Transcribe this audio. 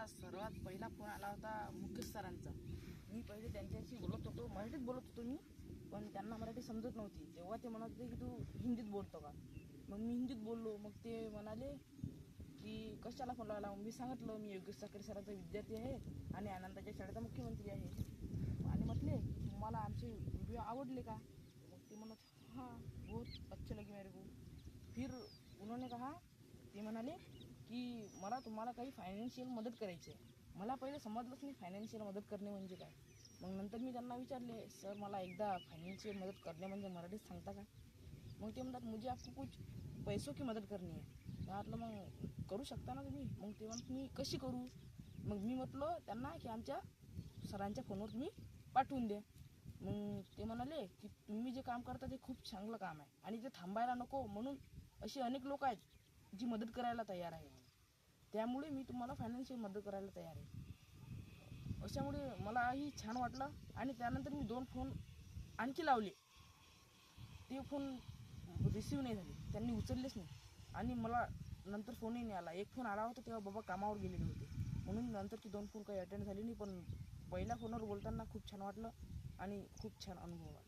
मला सर्वात पहिला फोन आला होता मुकेश सरांचा. मी पहिले त्यांच्याशी बोलत होतो मराठीत बोलत होतो मी पण त्यांना मराठी समजत नव्हती. तेव्हा ते म्हणत होते की तू हिंदीत बोलतो का? मग मी हिंदीत बोललो. मग ते म्हणाले की कशाला फोन लावला? मग मी सांगितलं मी योगेश साखरे सरांचा विद्यार्थी आहे आणि आनंदाच्या शाळेचा मुख्यमंत्री आहे. आणि म्हटले तुम्हाला आमचे व्हिडिओ आवडले का? मग ते म्हणत हां बहुत अच्छे लगे मेरे को. फिर उन्होंने कहा ते म्हणाले की मला तुम्हाला काही फायनान्शियल मदत करायची आहे मला पहिले समजलंच नाही फायनान्शियल मदत करणे म्हणजे काय. मग नंतर मी त्यांना विचारले सर मला एकदा फायनान्शियल मदत करणे म्हणजे मराठीत सांगता का? मग ते म्हणतात मुझे आपको कुछ पैसों की मदत करणे आहे म्हटलं मग करू शकता ना तुम्ही? मग ते म्हणत मी कशी करू? मग मी म्हटलं त्यांना की आमच्या सरांच्या फोनवर तुम्ही पाठवून द्या. मग ते म्हणाले की तुम्ही जे काम करता ते खूप चांगलं काम आहे आणि ते थांबायला नको म्हणून असे अनेक लोक आहेत जी मदत करायला तयार आहे. त्यामुळे मी तुम्हाला फायनान्शियल मदत करायला तयार आहे. अशामुळे मलाही छान वाटलं आणि त्यानंतर मी दोन फोन आणखी लावले. ते फोन रिसीव नाही झाले. त्यांनी उचललेच नाही. आणि मला नंतर फोनही नाही आला. एक फोन आला होता तेव्हा बाबा कामावर गेलेले होते. म्हणून नंतरची दोन फोन काही अटेंड झाले नाही पण पहिल्या फोनवर बोलताना खूप छान वाटलं आणि खूप छान अनुभव आला.